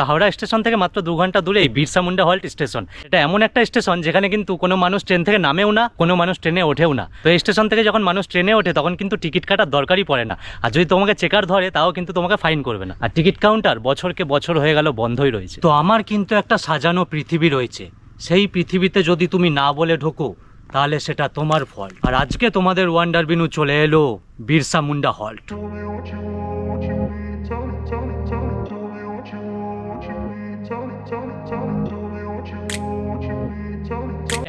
তো হাওড়া স্টেশন থেকে মাত্র দু ঘণ্টা দূরে এই বিরসা মুন্ডা হল্ট স্টেশন। এটা এমন একটা স্টেশন যেখানে কিন্তু কোনো মানুষ ট্রেন থেকে নামেও না, কোনো মানুষ ট্রেনে ওঠেও না। তো স্টেশন থেকে যখন মানুষ ট্রেনে ওঠে, তখন কিন্তু টিকিট কাটার দরকারই পড়ে না। আর যদি তোমাকে চেকার ধরে, তাও কিন্তু তোমাকে ফাইন করবে না। আর টিকিট কাউন্টার বছরকে বছর হয়ে গেল বন্ধই রয়েছে। তো আমার কিন্তু একটা সাজানো পৃথিবী রয়েছে। সেই পৃথিবীতে যদি তুমি না বলে ঢোকো, তাহলে সেটা তোমার ফল। আর আজকে তোমাদের ওয়ান্ডার বিনু চলে এলো বিরসা মুন্ডা হল্ট।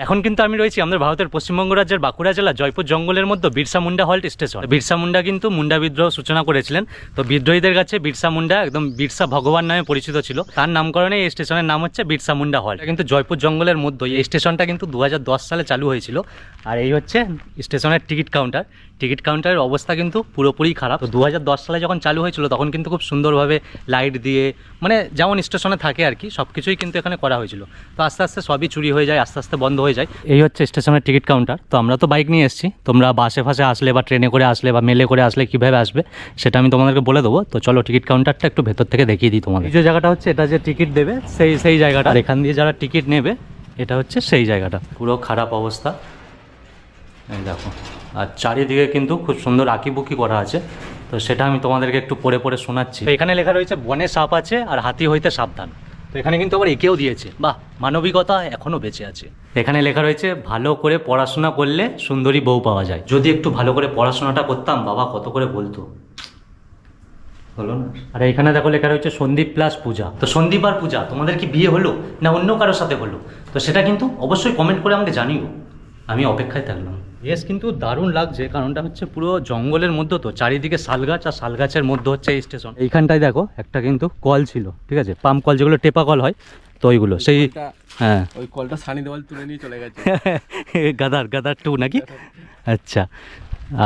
এখন কিন্তু আমি রয়েছি আমাদের ভারতের পশ্চিমবঙ্গ রাজ্যের বাঁকুড়া জেলা জয়পুর জঙ্গলের মধ্যে বিরসা মুন্ডা হল্ট স্টেশন। বিরসা মুন্ডা কিন্তু মুন্ডা বিদ্রোহ সূচনা করেছিলেন। তো বিদ্রোহীদের কাছে বিরসা মুন্ডা একদম বিরসা ভগবান নামে পরিচিত ছিল। তার নামকরণে এই স্টেশনের নাম হচ্ছে বিরসা মুন্ডা হল্ট। কিন্তু জয়পুর জঙ্গলের মধ্যে এই স্টেশনটা কিন্তু দু হাজার দশ সালে চালু হয়েছিল। আর এই হচ্ছে স্টেশনের টিকিট কাউন্টার। টিকিট কাউন্টারের অবস্থা কিন্তু পুরোপুরি খারাপ। তো দু হাজার দশ সালে যখন চালু হয়েছিল তখন কিন্তু খুব সুন্দরভাবে লাইট দিয়ে মানে যেমন স্টেশনে থাকে আর কি সব কিছুই কিন্তু এখানে করা হয়েছিল। তো আস্তে আস্তে সবই চুরি হয়ে যায় আস্তে আস্তে বন্ধ হয়ে যায়। এই হচ্ছে স্টেশনের টিকিট কাউন্টার। তো আমরা তো বাইক নিয়ে এসেছি। তোমরা বাসে ফাসে আসলে বা ট্রেনে করে আসলে বা মেলে করে আসলে কীভাবে আসবে সেটা আমি তোমাদেরকে বলে দেবো। তো চলো টিকিট কাউন্টারটা একটু ভেতর থেকে দেখিয়ে দিই তোমাদের। যে জায়গাটা হচ্ছে এটা যে টিকিট দেবে সেই সেই জায়গাটা। আর এখান দিয়ে যারা টিকিট নেবে এটা হচ্ছে সেই জায়গাটা। পুরো খারাপ অবস্থা। এই দেখো। আর চারিদিকে কিন্তু খুব সুন্দর আঁকিবুকি করা আছে। তো সেটা আমি তোমাদেরকে একটু পড়ে পড়ে শোনাচ্ছি। তো এখানে লেখা রয়েছে বনে সাপ আছে আর হাতি হইতে সাবধান। তো এখানে কিন্তু আবার একেও দিয়েছে। বাহ মানবিকতা এখনও বেঁচে আছে। এখানে লেখা রয়েছে ভালো করে পড়াশোনা করলে সুন্দরী বউ পাওয়া যায়। যদি একটু ভালো করে পড়াশোনাটা করতাম বাবা কত করে বলতো। হলো না। আর এখানে দেখো লেখা রয়েছে সন্দীপ প্লাস পূজা। তো সন্দীপ আর পূজা তোমাদের কি বিয়ে হলো না অন্য কারোর সাথে হলো? তো সেটা কিন্তু অবশ্যই কমেন্ট করে আমাকে জানিও। আমি অপেক্ষায় থাকলাম। ইয়েস কিন্তু দারুণ লাগছে কারণটা হচ্ছে পুরো জঙ্গলের মধ্যে তো চারিদিকে শাল গাছ আর শাল গাছের মধ্যে হচ্ছে এই স্টেশন এইখানটায় দেখো একটা কিন্তু কল ছিল ঠিক আছে? পাম্প কল যেগুলো টেপা কল হয় তো ওইগুলো সেই হ্যাঁ। ওই কলটা সানি দেওয়াল তুলে নিয়ে চলে গেছে। গাদার গাদার টু নাকি? আচ্ছা।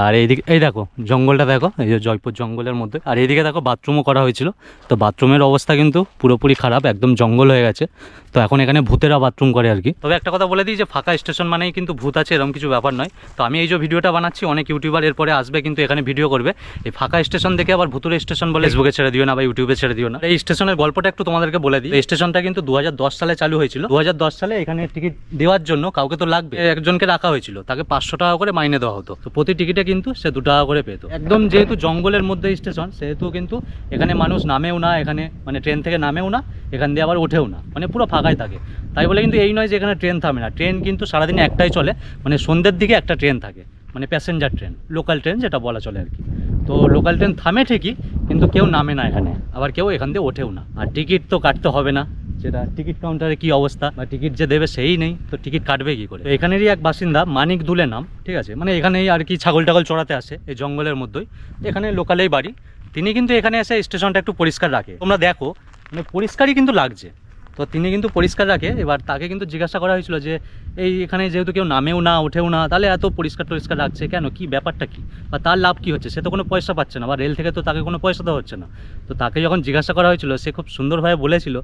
আর এইদিকে, এই দেখো, জঙ্গলটা দেখো, এই যে জয়পুর জঙ্গলের মধ্যে। আর এইদিকে দেখো বাথরুমও করা হয়েছিল। তো বাথরুমের অবস্থা কিন্তু পুরোপুরি খারাপ, একদম জঙ্গল হয়ে গেছে। তো এখন এখানে ভূতেরা বাথরুম করে আর কি। তবে একটা কথা বলে দিই যে, ফাঁকা স্টেশন মানেই কিন্তু ভূত আছে এরকম কিছু ব্যাপার নয়। তো আমি এই যে ভিডিওটা বানাচ্ছি, অনেক ইউটিউবার এরপরে আসবে, কিন্তু এখানে ভিডিও করবে। এই ফাঁকা স্টেশন দেখে আবার ভুতুরে স্টেশন বলে ফেসবুকে ছেড়ে দিও না বা ইউটিউবে ছেড়ে দিও না। এই স্টেশনের গল্পটা একটু তোমাদেরকে বলে দিই। এই স্টেশনটা কিন্তু দু হাজার দশ সালে চালু হয়েছিল। দু হাজার দশ সালে এখানে টিকিট দেওয়ার জন্য কাউকে তো লাগবে। একজনকে রাখা হয়েছিল। তাকে পাঁচশো টাকা করে মাইনে দেওয়া হতো। তো প্রতি টিকিটে কিন্তু সে দু টাকা করে পেতো। একদম যেহেতু জঙ্গলের মধ্যে স্টেশন, সেহেতু কিন্তু এখানে মানুষ নামেও না, এখানে মানে ট্রেন থেকে নামেও না, এখান দিয়ে আবার ওঠেও না। মানে পুরো ফাঁকাই থাকে। তাই বলে কিন্তু এই নয় যে এখানে ট্রেন থামে না। ট্রেন কিন্তু সারাদিনে একটাই চলে মানে সন্ধ্যের দিকে একটা ট্রেন থাকে মানে প্যাসেঞ্জার ট্রেন, লোকাল ট্রেন যেটা বলা চলে আর কি। তো লোকাল ট্রেন থামে ঠিকই, কিন্তু কেউ নামে না এখানে, আবার কেউ এখান দিয়ে ওঠেও না। আর টিকিট তো কাটতে হবে না। যেটা টিকিট কাউন্টারে কি অবস্থা বা টিকিট যে দেবে সেই নেই, তো টিকিট কাটবে কি করে? এখানেরই এক বাসিন্দা মানিক দুলে নাম, ঠিক আছে? মানে এখানেই আর কি ছাগল টাগল চড়াতে আসে এই জঙ্গলের মধ্যেই। এখানে লোকালেই বাড়ি। তিনি কিন্তু এখানে এসে স্টেশনটা একটু পরিষ্কার রাখে। তোমরা দেখো মানে পরিষ্কারই কিন্তু লাগছে। তো তিনি কিন্তু পরিষ্কার রাখে। এবার তাকে কিন্তু জিজ্ঞাসা করা হয়েছিল যে, এই এখানে যেহেতু কেউ নামেও না, ওঠেও না, তাহলে এত পরিষ্কার টরিষ্কার রাখছে কেন? কি ব্যাপারটা কি? বা তার লাভ কি হচ্ছে? সে তো কোনো পয়সা পাচ্ছে না বা রেল থেকে তো তাকে কোনো পয়সা দেওয়া হচ্ছে না। তো তাকে যখন জিজ্ঞাসা করা হয়েছিল, সে খুব সুন্দরভাবে বলেছিল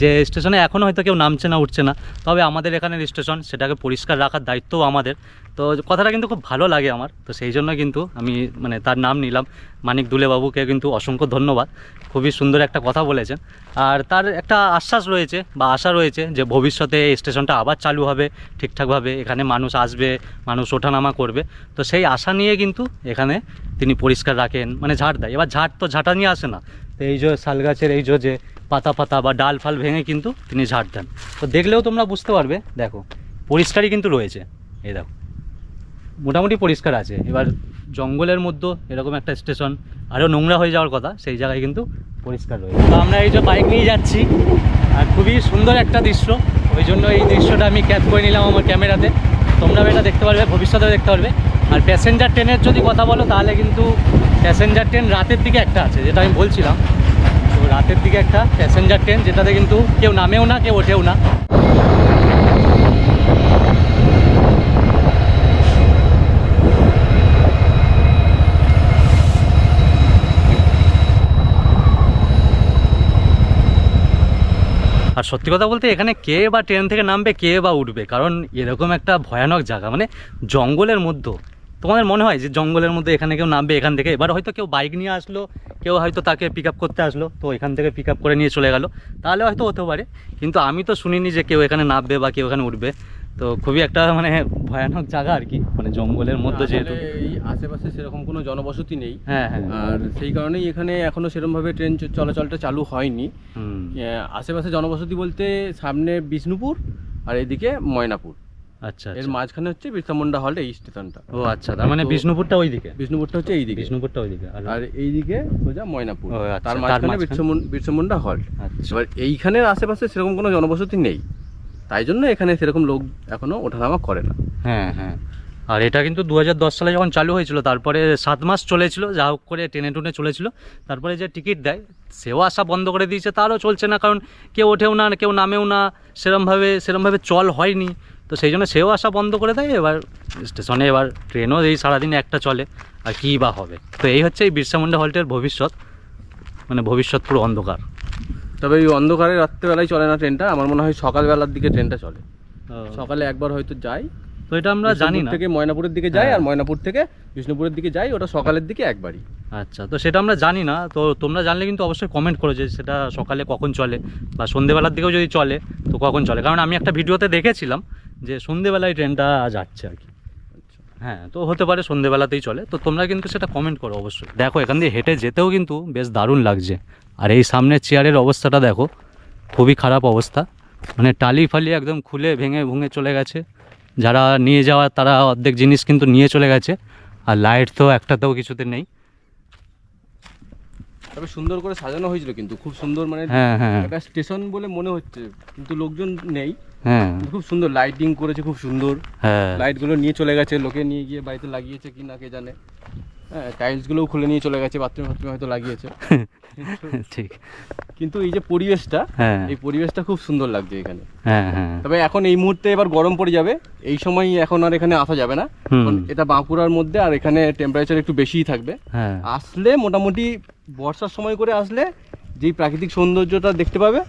যে, স্টেশনে এখনও হয়তো কেউ নামছে না, উঠছে না। তবে আমাদের এখানের স্টেশন, সেটাকে পরিষ্কার রাখার দায়িত্বও আমাদের। তো কথাটা কিন্তু খুব ভালো লাগে আমার। তো সেই জন্য কিন্তু আমি মানে তার নাম নিলাম মানিক দুলে বাবুকে কিন্তু অসংখ্য ধন্যবাদ। খুবই সুন্দর একটা কথা বলেছেন। আর তার একটা আশ্বাস রয়েছে বা আশা রয়েছে যে ভবিষ্যতে এই স্টেশনটা আবার চালু হবে, ঠিকঠাকভাবে এখানে মানুষ আসবে, মানুষ ওঠানামা করবে। তো সেই আশা নিয়ে কিন্তু এখানে তিনি পরিষ্কার রাখেন মানে ঝাড় দেয়। এবার ঝাড় তো ঝাঁটা নিয়ে আসে না। তো এই যে শাল গাছের এই যে যে পাতা পাতা বা ডাল ফাল ভেঙে কিন্তু তিনি ঝাড় দেন। তো দেখলেও তোমরা বুঝতে পারবে, দেখো, পরিষ্কারই কিন্তু রয়েছে। এই দেখো। মোটামুটি পরিষ্কার আছে। এবার জঙ্গলের মধ্যে এরকম একটা স্টেশন আরও নোংরা হয়ে যাওয়ার কথা, সেই জায়গায় কিন্তু পরিষ্কার রয়েছে। তো আমরা এই যে বাইক নিয়ে যাচ্ছি, আর খুবই সুন্দর একটা দৃশ্য। ওই জন্য এই দৃশ্যটা আমি ক্যাপ করে নিলাম আমার ক্যামেরাতে। তোমরাও এটা দেখতে পারবে ভবিষ্যতে দেখতে পারবে। আর প্যাসেঞ্জার ট্রেনের যদি কথা বলো, তাহলে কিন্তু প্যাসেঞ্জার ট্রেন রাতের দিকে একটা আছে, যেটা আমি বলছিলাম। তো রাতের দিকে একটা প্যাসেঞ্জার ট্রেন যেটাতে কিন্তু কেউ নামেও না, কেউ ওঠেও না। আর সত্যি কথা বলতে এখানে কে বা ট্রেন থেকে নামবে, কে বা উঠবে? কারণ এরকম একটা ভয়ানক জায়গা মানে জঙ্গলের মধ্যে। তোমাদের মনে হয় যে জঙ্গলের মধ্যে এখানে কেউ নামবে এখান থেকে? এবার হয়তো কেউ বাইক নিয়ে আসলো, কেউ হয়তো তাকে পিক করতে আসলো, তো এখান থেকে পিক করে নিয়ে চলে গেল। তাহলে হয়তো হতে পারে। কিন্তু আমি তো শুনিনি যে কেউ এখানে নামবে বা কেউ এখানে উঠবে। তো খুবই একটা মানে ভয়ানক জায়গা আর কি মানে জঙ্গলের মধ্যে যেহেতু। এই আশেপাশে সেরকম কোনো জনবসতি নেই। হ্যাঁ হ্যাঁ। আর সেই কারণেই এখানে এখনও সেরকমভাবে ট্রেন চলাচলটা চালু হয়নি। আশেপাশে জনবসতি বলতে সামনে বিষ্ণুপুর আর এদিকে ময়নাপুর। আচ্ছা এর আচ্ছা। মাঝখানে হচ্ছে বিরসা মুন্ডা হল এই স্টেশনটা। ও আচ্ছা তার মানে বিষ্ণুপুরটা ওইদিকে? বিষ্ণুপুরটা হচ্ছে এইদিকে। বিষ্ণুপুরটা ওইদিকে আর আর এইদিকে সোজা ময়নাপুর। আচ্ছা, তার মাঝখানে? বিরসা বিরসা মুন্ডা হল। আচ্ছা। এবার এইখানের আশেপাশে সেরকম কোনো জনবসতি নেই। তাই জন্য এখানে সেরকম লোক এখনও ওঠানামা করে না। হ্যাঁ হ্যাঁ। আর এটা কিন্তু দু হাজার দশ সালে যখন চালু হয়েছিল, তারপরে সাত মাস চলেছিল, যা হোক করে টেনে টুনে চলেছিল, তারপরে যে টিকিট দেয়, সেও আসা বন্ধ করে দিয়েছে, তারও চলছে না, কারণ কেউ ওঠেও না, কেউ নামেও না, সেরমভাবে সেরমভাবে চল হয়নি। তো সেই জন্য সেও আসা বন্ধ করে দেয়, এবার স্টেশনে এবার ট্রেনও এই সারাদিন একটা চলে, আর কী বা হবে। তো এই হচ্ছে এই বিরসা মুন্ডা হল্টের ভবিষ্যৎ মানে ভবিষ্যৎ পুরো অন্ধকার। তবে এই অন্ধকারে রাত্রেবেলায় চলে না ট্রেনটা আমার মনে হয় সকালবেলার দিকে ট্রেনটা চলে। সকালে একবার হয়তো যাই। তো এটা আমরা জানি না। থেকে ময়নাপুরের দিকে যাই হ্যাঁ। আর ময়নাপুর থেকে বিষ্ণুপুরের দিকে যাই ওটা সকালের দিকে একবারই। আচ্ছা তো সেটা আমরা জানি না। তো তোমরা জানলে কিন্তু অবশ্যই কমেন্ট করো যে সেটা সকালে কখন চলে বা সন্ধেবেলার দিকেও যদি চলে তো কখন চলে? কারণ আমি একটা ভিডিওতে দেখেছিলাম যে সন্ধেবেলায় ট্রেনটা যাচ্ছে আর কি। হ্যাঁ তো হতে পারে সন্ধেবেলাতেই চলে। তো তোমরা কিন্তু সেটা কমেন্ট করো অবশ্যই। দেখো এখান দিয়ে হেঁটে যেতেও কিন্তু বেশ দারুণ লাগছে। আর এই সামনের চেয়ারের অবস্থাটা দেখো খুবই খারাপ অবস্থা। মানে টালি ফালি একদম খুলে ভেঙে ভুঙে চলে গেছে। যারা নিয়ে যাওয়ার তারা অর্ধেক জিনিস কিন্তু নিয়ে চলে গেছে। আর লাইট তো একটাতেও কিছুতে নেই। তবে সুন্দর করে সাজানো হয়েছিল কিন্তু খুব সুন্দর মানে হ্যাঁ হ্যাঁ একটা স্টেশন বলে মনে হচ্ছে কিন্তু লোকজন নেই। হ্যাঁ। খুব সুন্দর লাইটিং করেছে খুব সুন্দর। হ্যাঁ। লাইটগুলো নিয়ে চলে গেছে লোকে নিয়ে গিয়ে বাড়িতে লাগিয়েছে কি না কে জানে। হ্যাঁ টাইলসগুলোও খুলে নিয়ে চলে গেছে বাথরুম ফাথরুমে হয়তো লাগিয়েছে। ঠিক। কিন্তু এই যে পরিবেশটা হ্যাঁ। এই পরিবেশটা খুব সুন্দর লাগছে এখানে। হ্যাঁ হ্যাঁ। তবে এখন এই মুহূর্তে এবার গরম পড়ে যাবে এই সময় এখন আর এখানে আসা যাবে না। এটা বাঁকুড়ার মধ্যে আর এখানে টেম্পারেচার একটু বেশিই থাকবে। আসলে মোটামুটি বর্ষার সময় করে আসলে যেই প্রাকৃতিক সৌন্দর্যটা দেখতে পাবে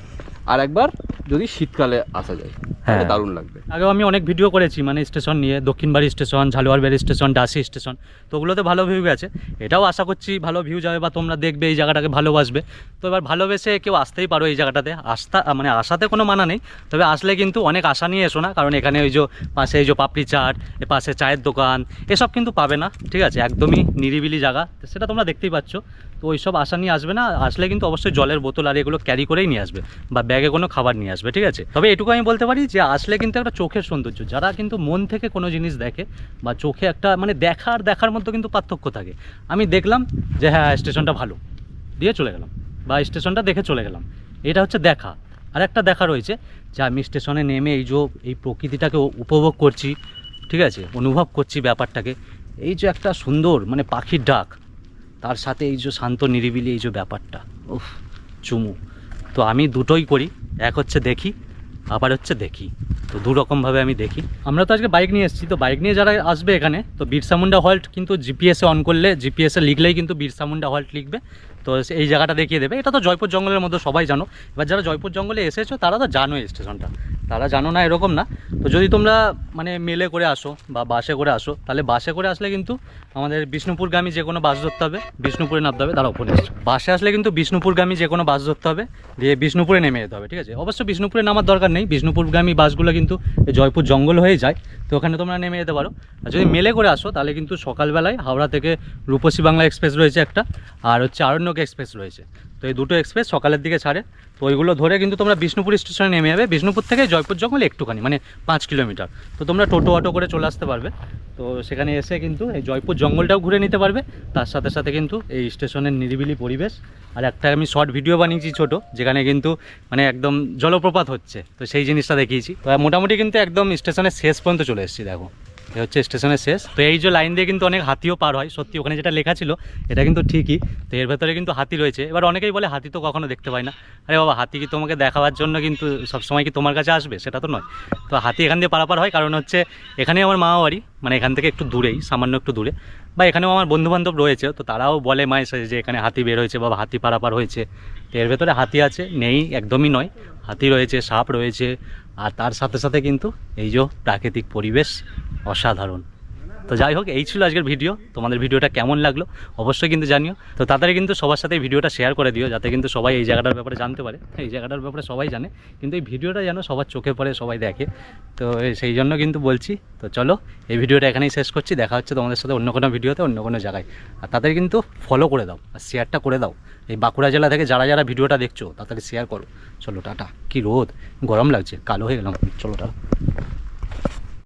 আর একবার যদি শীতকালে আসা যায় হ্যাঁ। দারুণ লাগবে। আগেও আমি অনেক ভিডিও করেছি মানে স্টেশন নিয়ে Dakshinbari station Jhaluarbari station Dasi station তো ওগুলোতে ভালো ভিউ গেছে। এটাও আশা করছি ভালো ভিউ যাবে বা তোমরা দেখবে এই জায়গাটাকে ভালোবাসবে। তো এবার ভালোবেসে কেউ আসতেই পারো এই জায়গাটাতে। আসতা মানে আসাতে কোনো মানা নেই তবে আসলে কিন্তু অনেক আশা নিয়ে এসো না কারণ এখানে ওই যে পাশে এই যে পাপড়ি চাট এ পাশে চায়ের দোকান এসব কিন্তু পাবে না ঠিক আছে? একদমই নিরিবিলি জায়গা সেটা তোমরা দেখতেই পাচ্ছ। তো ওইসব আশা নিয়ে আসবে না, আসলে কিন্তু অবশ্যই জলের বোতল আর এগুলো ক্যারি করেই নিয়ে আসবে বা ব্যাগে কোনো খাবার নিয়ে আসবে, ঠিক আছে? তবে এটুকু আমি বলতে পারি যে আসলে কিন্তু একটা চোখের সৌন্দর্য, যারা কিন্তু মন থেকে কোনো জিনিস দেখে বা চোখে একটা মানে দেখার দেখার মধ্যে কিন্তু পার্থক্য থাকে। আমি দেখলাম যে হ্যাঁ স্টেশনটা ভালো, দিয়ে চলে গেলাম বা স্টেশনটা দেখে চলে গেলাম। এটা হচ্ছে দেখা। আর একটা দেখা রয়েছে যে আমি স্টেশনে নেমে এই যে এই প্রকৃতিটাকে উপভোগ করছি, ঠিক আছে? অনুভব করছি ব্যাপারটাকে। এই যে একটা সুন্দর মানে পাখির ডাক তার সাথে এই যে শান্ত নিরিবিলি এই যে ব্যাপারটা, উফ, চুমু। তো আমি দুটোই করি, এক হচ্ছে দেখি, আবার হচ্ছে দেখি। তো দু রকমভাবে আমি দেখি। আমরা তো আজকে বাইক নিয়ে এসেছি, তো বাইক নিয়ে যারা আসবে এখানে, তো বিরসা মুন্ডা হল্ট কিন্তু জিপিএসে অন করলে জিপিএসে লিখলেই কিন্তু বিরসা মুন্ডা হল্ট লিখবে। তো এই জায়গাটা দেখিয়ে দেবে। এটা তো জয়পুর জঙ্গলের মধ্যে সবাই জানো। এবার যারা জয়পুর জঙ্গলে এসেছ, তারা তো জানো এই স্টেশনটা তারা জানো না এরকম না। তো যদি তোমরা মানে মেলে করে আসো বা বাসে করে আসো, তাহলে বাসে করে আসলে কিন্তু আমাদের বিষ্ণুপুরগামী যে কোনো বাস ধরতে হবে, বিষ্ণুপুরে নামতে হবে তারা ওপরে বাসে আসলে কিন্তু বিষ্ণুপুরগামী যে কোনো বাস ধরতে হবে, দিয়ে বিষ্ণুপুরে নেমে যেতে হবে, ঠিক আছে? অবশ্য বিষ্ণুপুরে নামার দরকার নেই, বিষ্ণুপুরগামী বাসগুলো কিন্তু জয়পুর জঙ্গল হয়ে যায়, তো ওখানে তোমরা নেমে যেতে পারো। আর যদি মেলে করে আসো, তাহলে কিন্তু সকালবেলায় হাওড়া থেকে রূপসী বাংলা এক্সপ্রেস রয়েছে একটা, আর হচ্ছে আরণ্যক এক্সপ্রেস রয়েছে। তো এই দুটো এক্সপ্রেস সকালের দিকে ছাড়ে। তো ওইগুলো ধরে কিন্তু তোমরা বিষ্ণুপুর স্টেশনে নেমে যাবে। বিষ্ণুপুর থেকে জয়পুর জঙ্গল একটুখানি মানে পাঁচ কিলোমিটার। তো তোমরা টোটো, অটো করে চলে আসতে পারবে। তো সেখানে এসে কিন্তু এই জয়পুর জঙ্গলটাও ঘুরে নিতে পারবে। তার সাথে সাথে কিন্তু এই স্টেশনের নিরিবিলি পরিবেশ। আর একটা আমি শর্ট ভিডিও বানিয়েছি ছোট, যেখানে কিন্তু মানে একদম জলপ্রপাত হচ্ছে। তো সেই জিনিসটা দেখিয়েছি। তো মোটামুটি কিন্তু একদম স্টেশনের শেষ পর্যন্ত চলে এসেছি, দেখো। এ হচ্ছে স্টেশনের শেষ। তো এই যে লাইন দিয়ে কিন্তু অনেক হাতিও পার হয়, সত্যি ওখানে যেটা লেখা ছিল, এটা কিন্তু ঠিকই। তো এর ভেতরে কিন্তু হাতি রয়েছে। এবার অনেকেই বলে হাতি তো কখনো দেখতে পাই না। আরে বাবা, হাতি কি তোমাকে দেখাবার জন্য কিন্তু সবসময় কি তোমার কাছে আসবে? সেটা তো নয়। তো হাতি এখান দিয়ে পারাপার হয়, কারণ হচ্ছে এখানে আমার মামা বাড়ি মানে এখান থেকে একটু দূরেই, সামান্য একটু দূরে। বা এখানেও আমার বন্ধুবান্ধব রয়েছে, তো তারাও বলে মায়ের সাথে যে এখানে হাতি বের হয়েছে বা হাতি পারাপার হয়েছে। তো এর ভেতরে হাতি আছে, নেই, একদমই নয়। হাতি রয়েছে, সাপ রয়েছে আর তার সাথে সাথে কিন্তু এই যে প্রাকৃতিক পরিবেশ অসাধারণ। তো যাই হোক, এই ছিল আজকের ভিডিও। তোমাদের ভিডিওটা কেমন লাগল অবশ্যই কিন্তু জানিও। তো তাড়াতাড়ি কিন্তু সবার সাথে ভিডিওটা শেয়ার করে দিও, যাতে কিন্তু সবাই এই জায়গাটার ব্যাপারে জানতে পারে। এই জায়গাটার ব্যাপারে সবাই জানে, কিন্তু এই ভিডিওটা যেন সবার চোখে পড়ে, সবাই দেখে। তো সেই জন্য কিন্তু বলছি, তো চলো, এই ভিডিওটা এখানেই শেষ করছি। দেখা হচ্ছে তোমাদের সাথে অন্য কোনো ভিডিওতে, অন্য কোনো জায়গায়। আর তাদের কিন্তু ফলো করে দাও, আর শেয়ারটা করে দাও। এই বাঁকুড়া জেলা থেকে যারা যারা ভিডিওটা দেখছ, তাড়াতাড়ি শেয়ার করো। চলো, টাটা। কি রোদ, গরম লাগছে, কালো হয়ে গেলাম। চলো, টাটা।